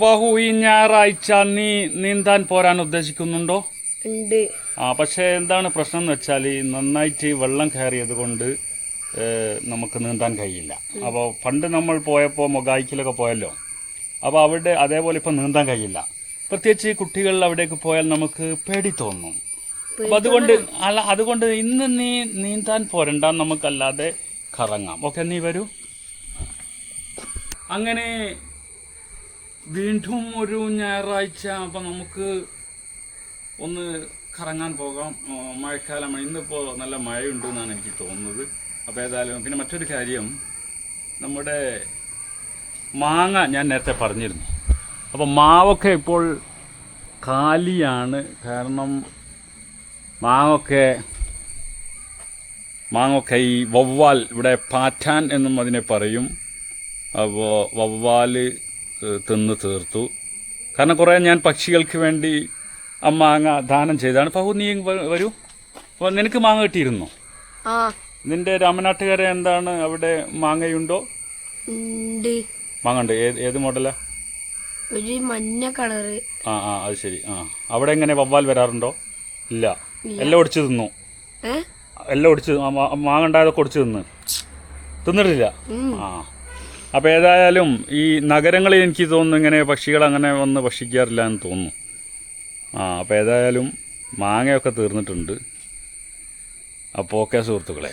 പഹു ഈ ഞായറാഴ്ച നീ നീന്താൻ പോരാൻ ഉദ്ദേശിക്കുന്നുണ്ടോ? ഉണ്ട്. ആ പക്ഷേ എന്താണ് പ്രശ്നം എന്ന് വെച്ചാൽ നന്നായിട്ട് വെള്ളം കയറിയത് കൊണ്ട് നമുക്ക് നീന്താൻ കഴിയില്ല. അപ്പോൾ പണ്ട് നമ്മൾ പോയപ്പോൾ മൊഗായിക്കിലൊക്കെ പോയല്ലോ. അപ്പോൾ അവിടെ അതേപോലെ ഇപ്പോൾ നീന്താൻ കഴിയില്ല. പ്രത്യേകിച്ച് കുട്ടികൾ അവിടേക്ക് പോയാൽ നമുക്ക് പേടി തോന്നും. അപ്പം അതുകൊണ്ട് അല്ല അതുകൊണ്ട് ഇന്ന് നീ നീന്താൻ പോരണ്ട നമുക്കല്ലാതെ കറങ്ങാം. ഓക്കെ നീ വരൂ. അങ്ങനെ വീണ്ടും ഒരു ഞായറാഴ്ച അപ്പം നമുക്ക് ഒന്ന് കറങ്ങാൻ പോകാം. മഴക്കാലം. ഇന്നിപ്പോൾ നല്ല മഴയുണ്ട് എന്നാണ് എനിക്ക് തോന്നുന്നത്. അപ്പോൾ ഏതായാലും പിന്നെ മറ്റൊരു കാര്യം. നമ്മുടെ മാങ്ങ ഞാൻ നേരത്തെ പറഞ്ഞിരുന്നു. അപ്പോൾ മാവൊക്കെ ഇപ്പോൾ കാലിയാണ്. കാരണം മാങ്ങൊക്കെ മാങ്ങൊക്കെ ഈ വവ്വാൽ ഇവിടെ പാറ്റാൻ എന്നും അതിനെ പറയും. അപ്പോൾ വവ്വാൽ ഏഹ്, തിന്ന് തീർത്തു. കാരണം കുറേ ഞാൻ പക്ഷികൾക്ക് വേണ്ടി ആ മാങ്ങ ദാനം ചെയ്താണ് പഹു നീ വരൂ. അപ്പോൾ നിനക്ക് മാങ്ങ കിട്ടിയിരുന്നോ? നിന്റെ രാമനാട്ടുകാരെ എന്താണ് അവിടെ മാങ്ങയുണ്ടോ? മാങ്ങ ഉണ്ട് ഏത് മോഡലാ? ഒരു മഞ്ഞ കളറ്. ആ ആ അത് ശരി. ആ. അവിടെ എങ്ങനെ വവ്വാൽ വരാറുണ്ടോ? ഇല്ല. എല്ലാം ഒടിച്ചു തിന്നു. എല്ലാം ഒടിച്ചു മാങ്ങ ഉണ്ടായതൊക്കെ ഒടിച്ചു തിന്ന്. തിന്നിട്ടില്ല? ആ. അപ്പോൾ ഏതായാലും ഈ നഗരങ്ങളിൽ എനിക്ക് തോന്നുന്നു ഇങ്ങനെ പക്ഷികൾ അങ്ങനെ വന്ന് ഭക്ഷിക്കാറില്ല എന്ന് തോന്നുന്നു. ആ അപ്പോൾ ഏതായാലും മാങ്ങയൊക്കെ തീർന്നിട്ടുണ്ട്. അപ്പോൾ ഓക്കെ സുഹൃത്തുക്കളെ.